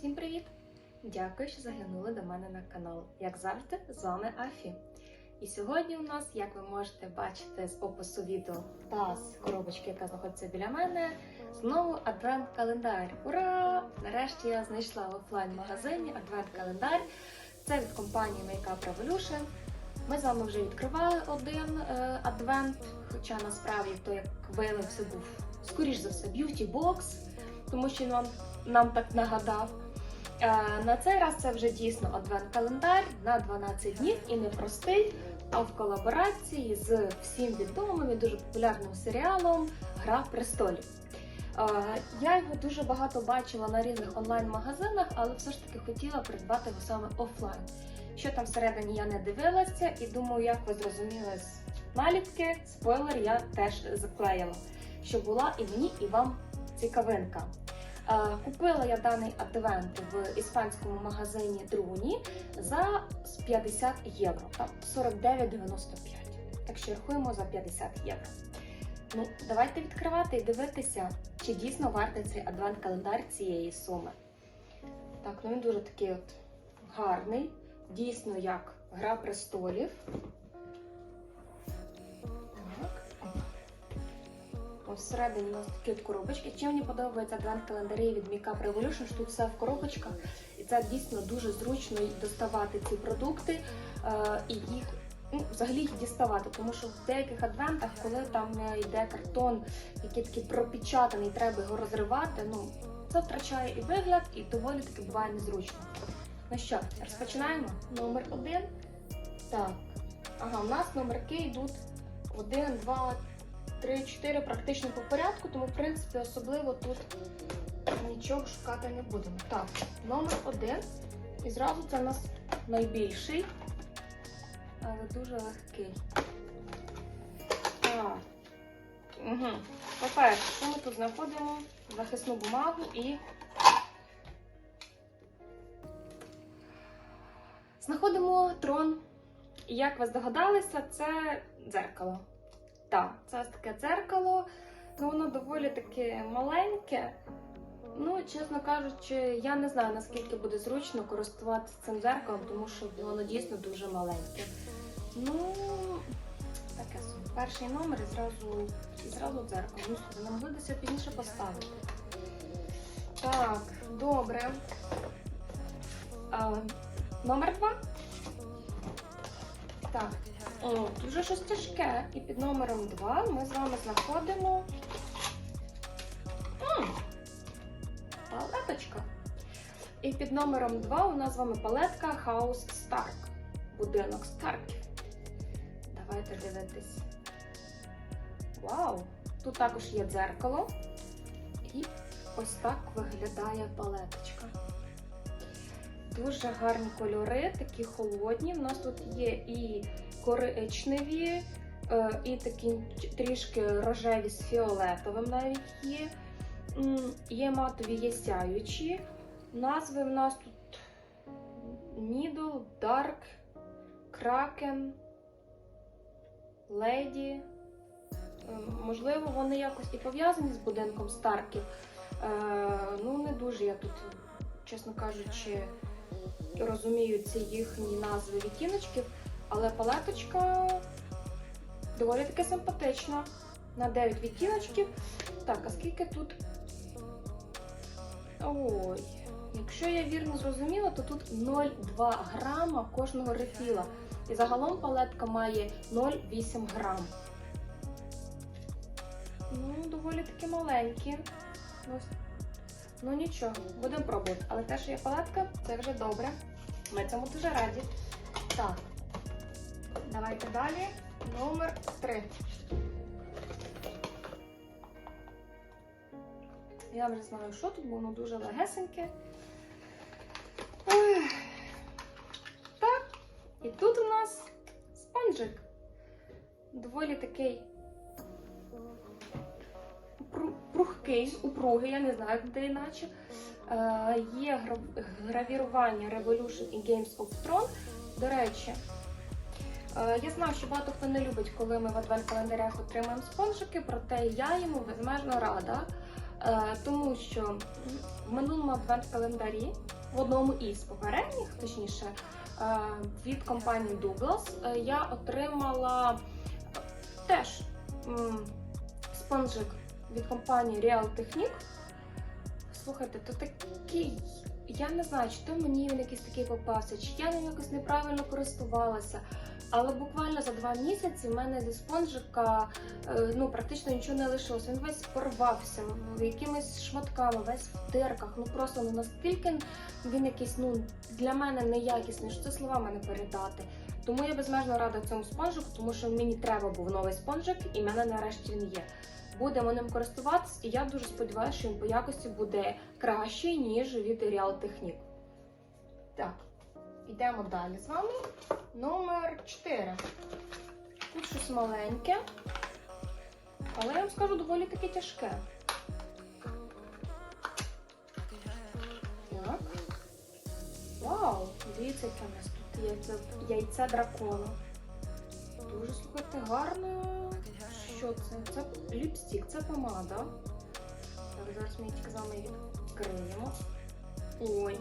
Всім привіт! Дякую, що заглянули до мене на канал. Як завжди, з вами Афі. І сьогодні у нас, як ви можете бачити з опису відео та з коробочки, яка знаходиться біля мене, знову адвент-календар. Ура! Нарешті я знайшла в офлайн-магазині адвент-календар. Це від компанії Makeup Revolution. Ми з вами вже відкривали один е, адвент, хоча насправді то, як виявився, був скоріш за все б'юті бокс, тому що він вам нам так нагадав. Е, На цей раз це вже дійсно адвент-календар на 12 днів і не простий, а в колаборації з всім відомим і дуже популярним серіалом Гра престолів. Е, Я його дуже багато бачила на різних онлайн-магазинах, але все ж таки хотіла придбати його саме офлайн. Що там всередині я не дивилася, і думаю, як ви зрозуміли з наліпки, спойлер я теж заклеїла, що була і мені, і вам цікавинка. Е, Купила я даний адвент в іспанському магазині Друні за 50 євро, там 49,95. Так що рахуємо за 50 євро. Ну, давайте відкривати і дивитися, чи дійсно вартий цей адвент-календар цієї суми. Так, ну він дуже такий от гарний, дійсно як Гра престолів. Ось всередині у нас такі от коробочки. Чим мені подобається адвент календарі від Makeup Revolution, що тут все в коробочках. І це дійсно дуже зручно доставати ці продукти е, і їх ну, взагалі їх діставати. Тому що в деяких адвентах, коли там е, йде картон, який такий пропечатаний, треба його розривати, ну це втрачає і вигляд, і доволі таки буває незручно. Ну що, розпочинаємо? Номер один. Так. Ага, у нас номерки йдуть 1, 2, 3, 4 практично по порядку, тому в принципі особливо тут нічого шукати не будемо. Так, номер один. І зразу це у нас найбільший, але дуже легкий. Угу. По-перше, що ми тут знаходимо? Захисну бумагу і. Знаходимо трон. І як ви здогадалися, це дзеркало. Так, це ось таке дзеркало, ну воно доволі таке маленьке. Ну, чесно кажучи, я не знаю, наскільки буде зручно користуватися цим дзеркалом, тому що воно дійсно дуже маленьке. Ну, таке. Перший номер і зразу, зразу дзеркало. Ну, нам десь пізніше поставити. Так, добре. А, номер два. Так, о, тут вже щось тяжке. І під номером 2 ми з вами знаходимо М, палеточка. І під номером 2 у нас з вами палетка House Stark. Будинок Старків. Давайте дивитись. Вау! Тут також є дзеркало. І ось так виглядає палеточка. Дуже гарні кольори, такі холодні. У нас тут є і коричневі, е, і такі трішки рожеві з фіолетовим навіть є. Є матові, є сяючі. Назви в нас тут Needle, Dark, Kraken, Lady. Е, Можливо, вони якось і пов'язані з будинком Старків. Е, Ну, не дуже я тут, чесно кажучи, розумію ці їхні назви відтіночків, але палеточка доволі таки симпатична. На 9 відтіночків. Так, а скільки тут? Ой, якщо я вірно зрозуміла, то тут 0,2 грама кожного рефіла. І загалом палетка має 0,8 грам. Ну, доволі таки маленькі. Ось Ну нічого, будемо пробувати. Але те, що є палетка, це вже добре. Ми цьому дуже раді. Так, давайте далі. Номер 3. Я вже знаю, що тут, бо воно дуже легесеньке. Так, і тут у нас спонжик. Доволі такий прухкий, упругий, я не знаю, де іначе. Е, є гравірування Revolution і Games of Thrones. До речі, е, я знаю, що багато хто не любить, коли ми в адвент календарях отримуємо спонжики, проте я йому безмежно рада. Е, тому що в минулому адвент-календарі, в одному із попередніх, точніше, від компанії Douglas, я отримала теж спонжик від компанії Real Technique. Слухайте, то такий, я не знаю, чи то мені він якийсь такий попався, чи я ним якось неправильно користувалася. Але буквально за два місяці в мене зі спонжика е, ну, практично нічого не лишилося. Він весь порвався, якимись шматками, весь в дирках. Ну просто ну настільки він якийсь ну для мене неякісний, що це словами не передати. Тому я безмежно рада цьому спонжику, тому що мені треба був новий спонжик, і в мене нарешті він є. Будемо ним користуватись, і я дуже сподіваюся, що він по якості буде кращий, ніж від Real Technique. Так, йдемо далі з вами. Номер 4. Тут щось маленьке, але я вам скажу доволі таки тяжке. Так. Вау! Дивіться, яке у нас тут яйце, яйце дракона. Дуже слухайте, гарно. Що це? Це ліпстик, це помада. Так, зараз ми її тільки з вами відкриємо. Ой.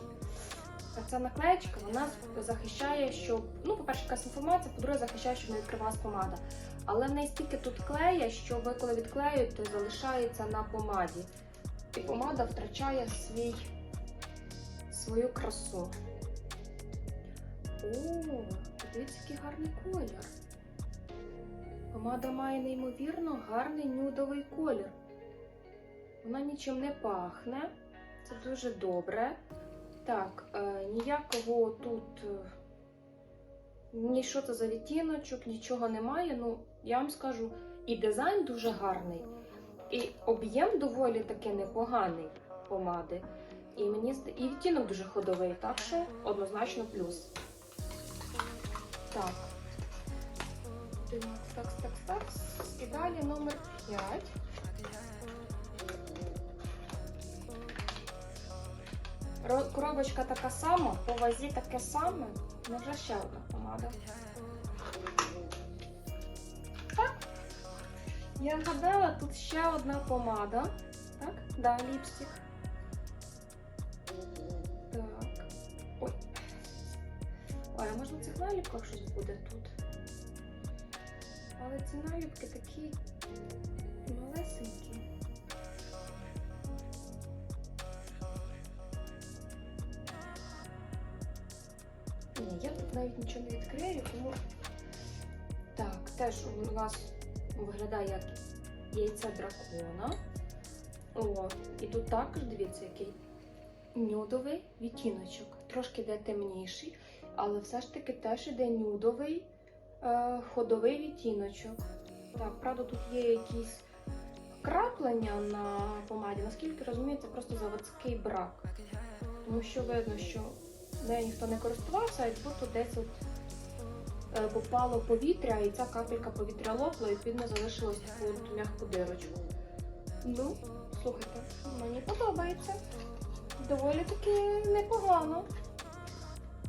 А ця наклеєчка вона захищає, щоб, ну, по-перше, якась інформація, по-друге, захищає, щоб не відкривалась помада. Але в неї стільки тут клея, що ви коли відклеюєте, залишається на помаді. І помада втрачає свій, свою красу. О, подивіться, який гарний колір. Помада має неймовірно гарний нюдовий колір. Вона нічим не пахне. Це дуже добре. Так, е, ніякого тут е, ні що це за відтіночок, нічого немає. Ну, я вам скажу, і дизайн дуже гарний, і об'єм доволі таки непоганий помади. І мені і відтінок дуже ходовий, так що однозначно плюс. Так. Так, так, так. І далі номер 5. Коробочка така сама, по вазі таке саме. Невже ще одна помада? Так. Я гадала, тут ще одна помада. Так? Да, ліпстик. Так. Ой. Ой, а може на цих наліпках щось буде тут? Але ці наліпки такі малесенькі. Ні, я тут навіть нічого не відкрию, тому так, теж у нас виглядає як яйце дракона. О, і тут також дивіться, який нюдовий відтіночок. Трошки йде темніший, але все ж таки теж іде нюдовий ходовий відтіночок. Так, правда, тут є якісь краплення на помаді. Наскільки розумію, це просто заводський брак. Тому що видно, що нею ніхто не користувався, і тут десь от е, попало повітря, і ця капелька повітря лопла, і відповідно залишилось таку м'яку дирочку. Ну, слухайте, мені подобається. Доволі таки непогано.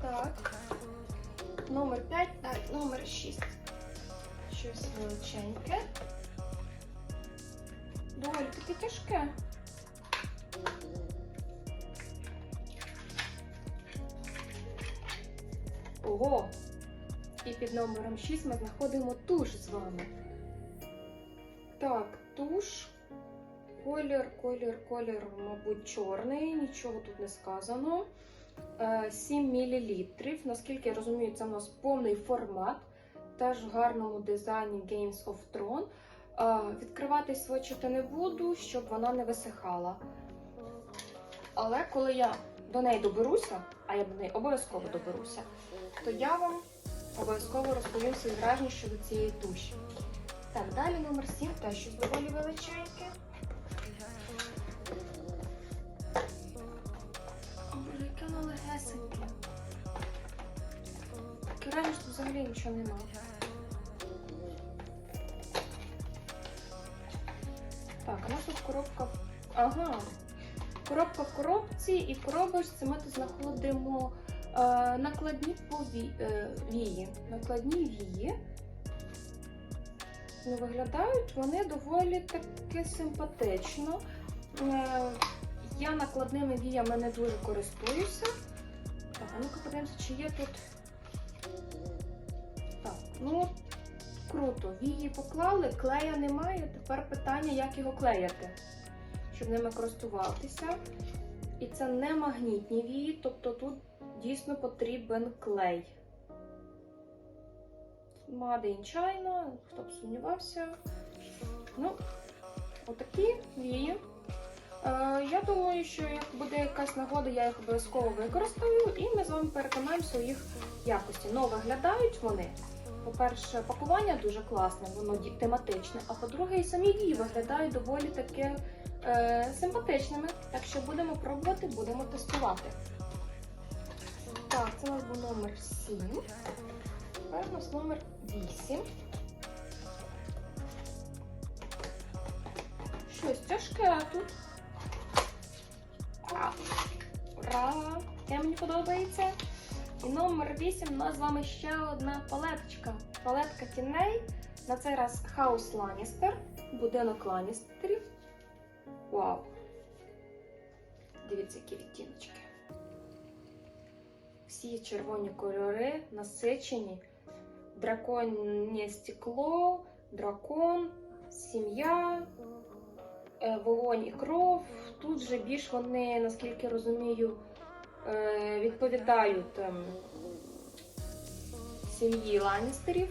Так. Номер 5, далі номер 6. Щось величеньке. Доволі таки тяжке. Ого! І під номером 6 ми знаходимо туш з вами. Так, туш. Колір, колір, колір, мабуть, чорний, нічого тут не сказано. Е, 7 мл. Наскільки я розумію, це у нас повний формат. Теж в гарному дизайні Games of Thrones. Е, Відкривати свочити не буду, щоб вона не висихала. Але коли я до неї доберуся, а я до неї обов'язково доберуся, то я вам обов'язково розповім свої враження щодо цієї туші. Так, далі номер 7, теж щось доволі величеньке. Враження, що взагалі нічого немає. Так, у нас тут коробка. Ага. Коробка в коробці, і коробочці ми тут знаходимо е, накладні пові... е, вії. Накладні вії. Ну, виглядають вони доволі таки симпатично. Е, Я накладними віями не дуже користуюся. Так, а ну-ка подивимося, чи є тут. Ну круто. Вії поклали, клея немає. Тепер питання, як його клеяти, щоб ними користуватися. І це не магнітні вії, тобто тут дійсно потрібен клей. Made in хто б сумнівався. Ну, отакі вії. Е, я думаю, що як буде якась нагода, я їх обов'язково використаю і ми з вами переконаємося у їх якості. Ну, виглядають вони. По-перше, пакування дуже класне, воно тематичне. А по-друге, і самі вії виглядають доволі таки е, симпатичними. Так що будемо пробувати, будемо тестувати. Так, це у нас був номер 7. Тепер у нас номер 8. Щось тяжке тут. А, Ура! Це мені подобається. І номер 8 у нас з вами ще одна палеточка. Палетка тіней. На цей раз Хаус Ланністер. Будинок Ланністерів. Вау! Дивіться, які відтіночки. Всі червоні кольори насичені. Драконє стекло, дракон, сім'я, е, вогонь і кров. Тут же більш вони, наскільки розумію, відповідають ем, сім'ї Ланністерів,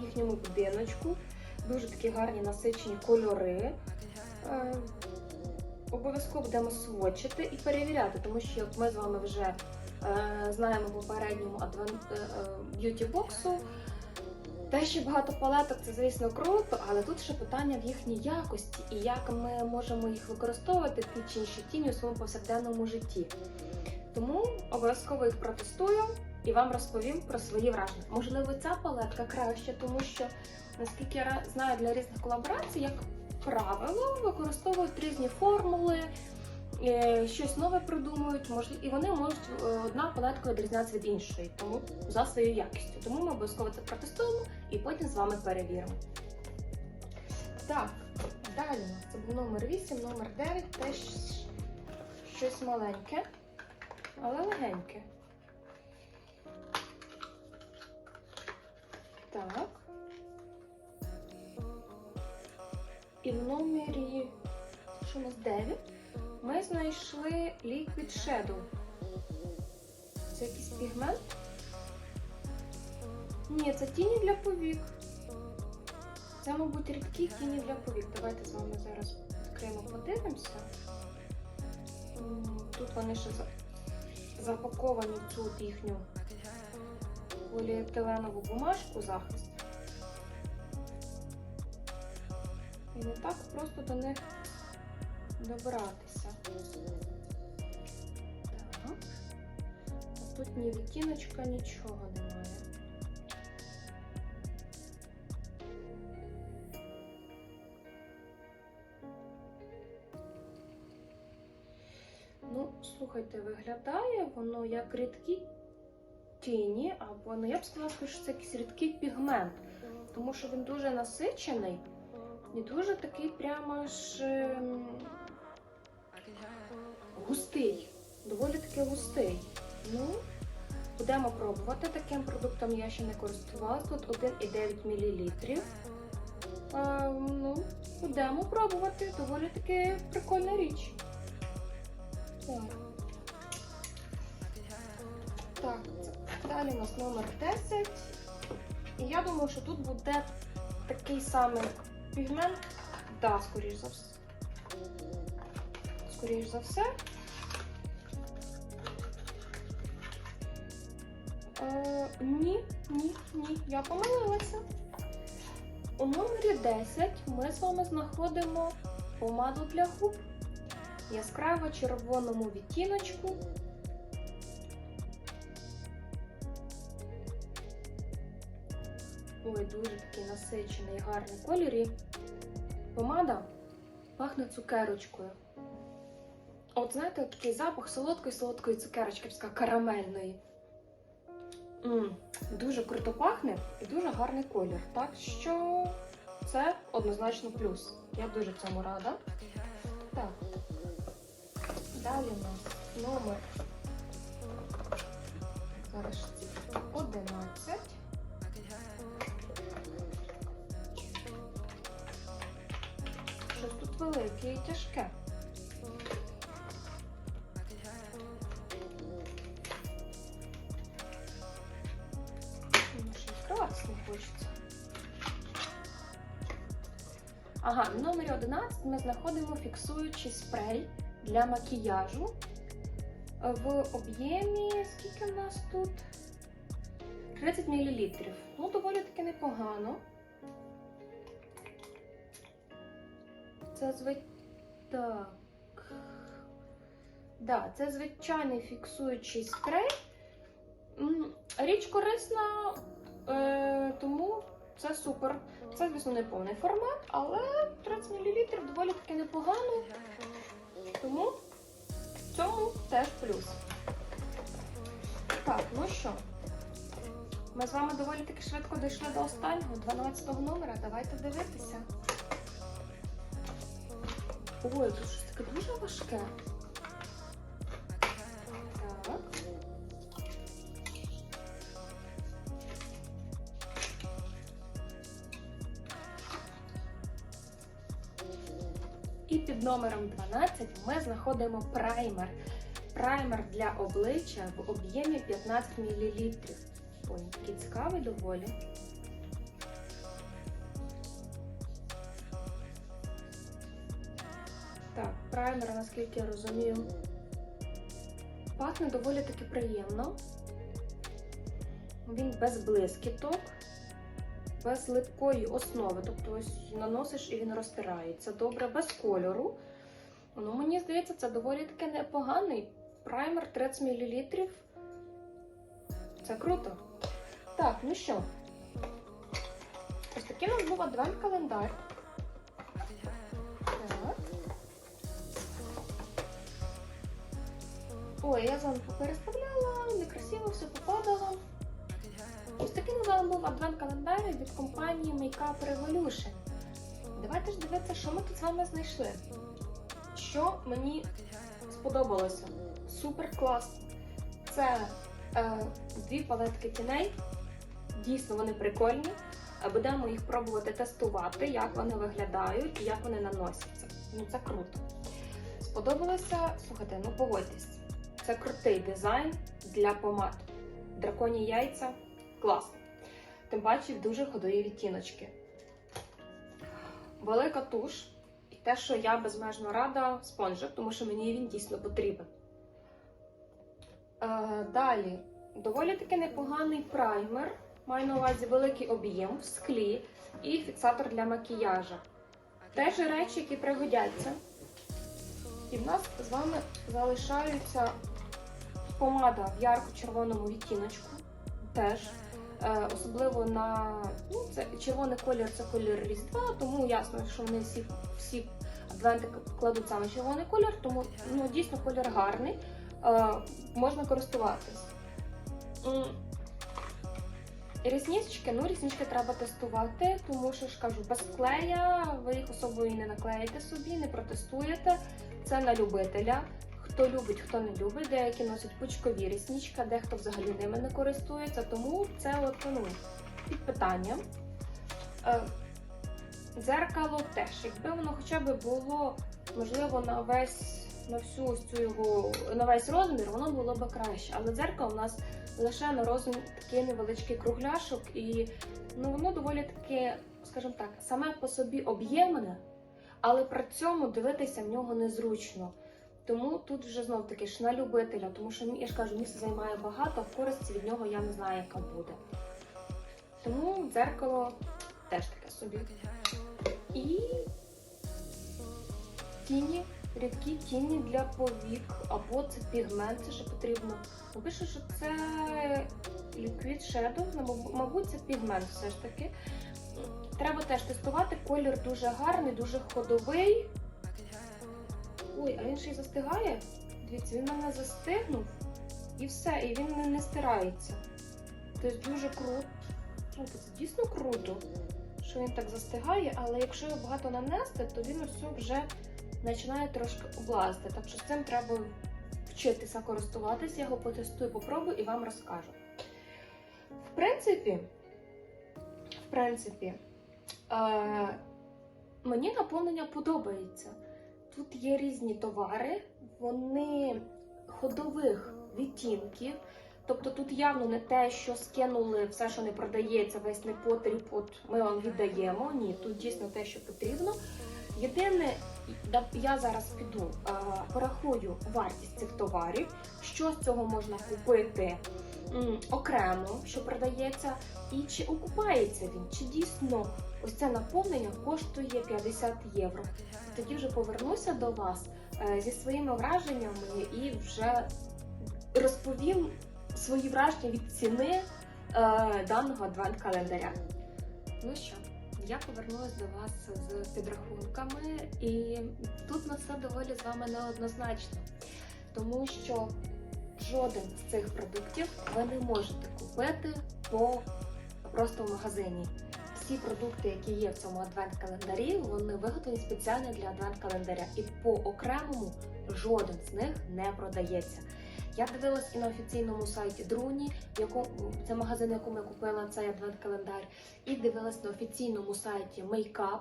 їхньому будиночку. Дуже такі гарні насичені кольори. Е, Обов'язково будемо сводчити і перевіряти, тому що як ми з вами вже е, знаємо попередньому е, е, б'юті-боксу, те, що багато палеток, це звісно круто, але тут ще питання в їхній якості і як ми можемо їх використовувати ті чи інші тіні у своєму повсякденному житті. Тому обов'язково їх протестую і вам розповім про свої враження. Можливо, ця палетка краща, тому що, наскільки я знаю, для різних колаборацій, як правило, використовують різні формули, е, щось нове придумують, і вони можуть е, одна палетка відрізнятися від іншої, тому за своєю якістю. Тому ми обов'язково це протестуємо і потім з вами перевіримо. Так, далі у нас це був номер 8, номер 9, теж щось маленьке, але легеньке. Так. І в номері, що нас 9, ми знайшли Liquid Shadow. Це якийсь пігмент? Ні, це тіні для повік. Це, мабуть, рідкі тіні для повік. Давайте з вами зараз відкриємо, подивимося. Тут вони ще запаковані в цю їхню поліетиленову бумажку захист. І не так просто до них добратися. Так. А тут ні відтіночка, нічого немає. Слухайте, виглядає воно як рідкі тіні, або ну я б сказала, що це якийсь рідкий пігмент, тому що він дуже насичений і дуже такий прямо ж ем, густий, доволі таки густий. Ну, будемо пробувати. Таким продуктом я ще не користувалася. Тут 1,9 мл. Е, ну, будемо пробувати. Доволі таки прикольна річ. Так. Так, далі у нас номер 10. І я думаю, що тут буде такий самий пігмент. Да, скоріш за все. Скоріш за все. Е, ні, ні, ні, я помилилася. У номері 10 ми з вами знаходимо помаду для губ яскраво червоному відтіночку. Ой, дуже такий насичений, гарний колір. І помада пахне цукерочкою. От знаєте, такий запах солодкої-солодкої цукерочки, сказала, карамельної. м дуже круто пахне і дуже гарний колір. Так що це однозначно плюс. Я дуже цьому рада. Так. Далі у нас номер. Зараз 11. Велике і тяжке. Ага, в номері 11 ми знаходимо фіксуючий спрей для макіяжу в об'ємі, скільки в нас тут? 30 мл. Ну, доволі таки непогано. Це звич... Так. Да, це звичайний фіксуючий спрей. Річ корисна, е, тому це супер. Це, звісно, не повний формат, але 30 мл доволі таки непогано. Тому в цьому теж плюс. Так, ну що, ми з вами доволі таки швидко дійшли до останнього, 12 номера. Давайте дивитися. Ой, тут щось таке дуже важке. І під номером 12 ми знаходимо праймер. Праймер для обличчя в об'ємі 15 мл. Ой, який цікавий доволі. Праймер, наскільки я розумію, пахне доволі таки приємно. Він без блискіток, без липкої основи. Тобто ось наносиш і він розтирається. Добре, без кольору. Ну, мені здається, це доволі таки непоганий праймер 30 мл. Це круто. Так, ну що, ось такий у нас був адвент-календар. Так. Ой, я з переставляла, некрасиво все попадало. Ось такий у був адвент-календар від компанії Makeup Revolution. Давайте ж дивитися, що ми тут з вами знайшли. Що мені сподобалося. Супер класно. Це е, дві палетки тіней. Дійсно, вони прикольні. Е, Будемо їх пробувати тестувати, як вони виглядають і як вони наносяться. Ну, це круто. Сподобалося, слухайте, ну погодьтесь. Це крутий дизайн для помад. Драконі яйця класно. Тим паче дуже ходові відтіночки. Велика туш. І те, що я безмежно рада спонжик, тому що мені він дійсно потрібен. Е, далі, доволі таки непоганий праймер. Маю на увазі великий об'єм в склі і фіксатор для макіяжа. Теж речі, які пригодяться. І в нас з вами залишаються помада в ярко-червоному відтіночку. Теж. Е, особливо на ну, це червоний колір це колір Різдва, тому ясно, що вони всі, всі адвенти кладуть саме червоний колір, тому ну, дійсно колір гарний, е, можна користуватись. М, Ріснички, ну ріснички треба тестувати, тому що ж кажу, без клея ви їх особою не наклеїте собі, не протестуєте. Це на любителя. Хто любить, хто не любить, деякі носять пучкові ріснички, дехто взагалі ними не користується, тому це от, ну, під питанням. Е, Дзеркало теж, якби воно хоча б було, можливо, на весь на всю ось цю його на весь розмір, воно було б краще. Але дзеркало у нас лише на розмір такий невеличкий кругляшок, і ну, воно доволі таке, скажімо так, саме по собі об'ємне, але при цьому дивитися в нього незручно. Тому тут вже знов таки ж на любителя, тому що я ж кажу, місце займає багато, а користь від нього я не знаю, яка буде. Тому дзеркало теж таке собі. І тіні, рідкі тіні для повік, або це пігмент, це ще потрібно. Ну, Пише, що це Liquid Shadow, ну, мабуть, це пігмент все ж таки. Треба теж тестувати. Колір дуже гарний, дуже ходовий. Ой, а він ще й застигає. Дивіться, він мене застигнув і все, і він не, не стирається. Тобто дуже круто. Ну, це дійсно круто, що він так застигає, але якщо його багато нанести, то він ось вже починає трошки облазити. Так що з цим треба вчитися користуватися. Я його потестую, попробую і вам розкажу. В принципі, в принципі, е, мені наповнення подобається. Тут є різні товари, вони ходових відтінків. Тобто тут явно не те, що скинули все, що не продається, весь непотріб, от ми вам віддаємо. Ні, тут дійсно те, що потрібно. Єдине, я зараз піду, порахую вартість цих товарів, що з цього можна купити окремо, що продається, і чи окупається він, чи дійсно ось це наповнення коштує 50 євро. Тоді вже повернуся до вас е, зі своїми враженнями і вже розповім свої враження від ціни е, даного адвент-календаря. Ну що, я повернулася до вас з підрахунками, і тут на все доволі з вами неоднозначно, тому що жоден з цих продуктів ви не можете купити по просто в магазині. Всі продукти, які є в цьому адвент-календарі, вони виготовлені спеціально для адвент-календаря, і по окремому жоден з них не продається. Я дивилась і на офіційному сайті Друні, це магазин, в якому я купила цей адвент-календар, і дивилась на офіційному сайті Makeup.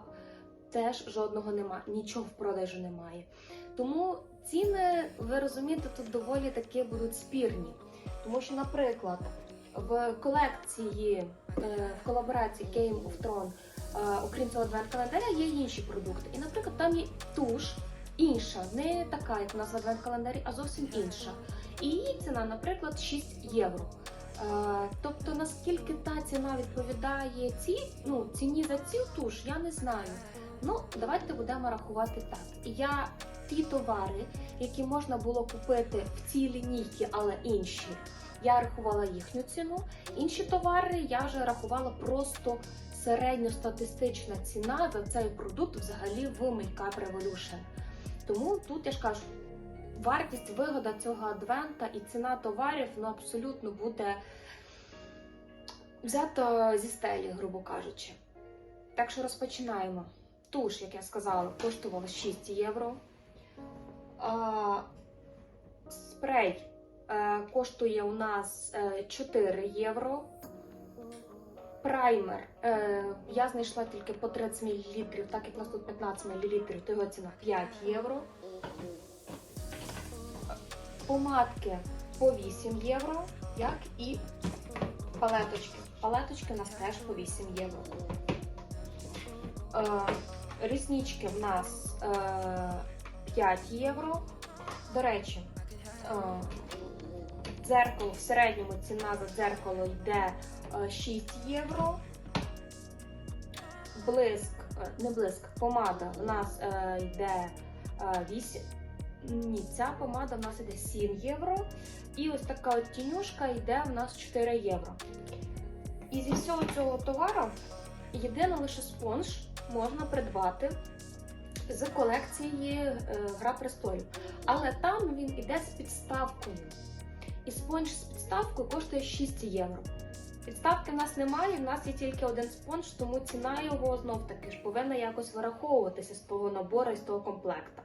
Теж жодного немає, нічого в продажу немає. Тому ціни, ви розумієте, тут доволі таки будуть спірні. Тому що, наприклад, в колекції е, в колаборації Game of Thrones, е, окрім цього адвент-календаря, є інші продукти. І, наприклад, там є туш інша, не така, як у нас в адвент-календарі, а зовсім інша. І її ціна, наприклад, 6 євро. Е, Тобто, наскільки та ціна відповідає ці, ну, ціні за цю туш, я не знаю. Ну, давайте будемо рахувати так. Я ті товари, які можна було купити в цій лінійці, але інші, я рахувала їхню ціну. Інші товари я вже рахувала просто середньостатистична ціна за цей продукт взагалі в Makeup Revolution. Тому тут я ж кажу, вартість вигода цього адвента і ціна товарів ну, абсолютно буде взята зі стелі, грубо кажучи. Так що розпочинаємо. Туш, як я сказала, коштувала 6 євро. Спрей е, коштує у нас е, 4 євро. Праймер е, я знайшла тільки по 30 мл, так як у нас тут 15 мл, то його ціна 5 євро. Помадки по 8 євро, як і палеточки. Палеточки у нас теж по 8 євро. Е, Ріснички в нас е, 5 євро. До речі, е, дзеркало в середньому ціна за дзеркало йде е, 6 євро. Блиск, е, не блиск, помада в нас е, йде е, 8. Ні, ця помада в нас йде 7 євро. І ось така от тінюшка йде в нас 4 євро. І зі всього цього товару єдине лише спонж можна придбати з колекції е, Гра престолів. Але там він іде з підставкою. І спонж з підставкою коштує 6 євро. Підставки в нас немає, в нас є тільки один спонж, тому ціна його знов таки ж повинна якось вираховуватися з того набору і з того комплекта.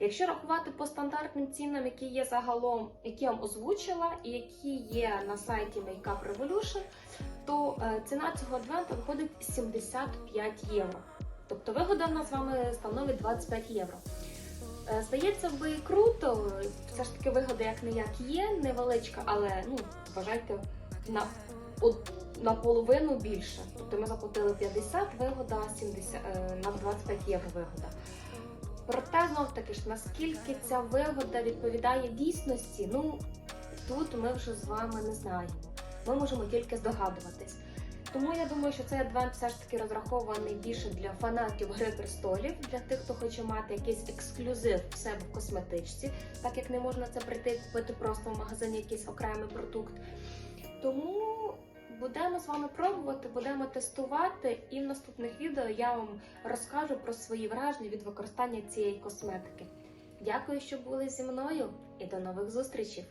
Якщо рахувати по стандартним цінам, які є загалом, які я вам озвучила, і які є на сайті Makeup Revolution, то е, ціна цього адвента виходить 75 євро. Тобто вигода в нас з вами становить 25 євро. Е, Здається, би круто, все ж таки вигода як не як є, невеличка, але ну, вважайте на, на половину більше. Тобто ми заплатили 50, вигода 70, е, на 25 євро вигода. Проте знов таки ж наскільки ця вигода відповідає дійсності, ну тут ми вже з вами не знаємо. Ми можемо тільки здогадуватись. Тому я думаю, що цей адвент все ж таки розрахований більше для фанатів Гри престолів, для тих, хто хоче мати якийсь ексклюзив в себе в косметичці, так як не можна це прийти купити просто в магазині якийсь окремий продукт. Тому будемо з вами пробувати, будемо тестувати, і в наступних відео я вам розкажу про свої враження від використання цієї косметики. Дякую, що були зі мною, і до нових зустрічей!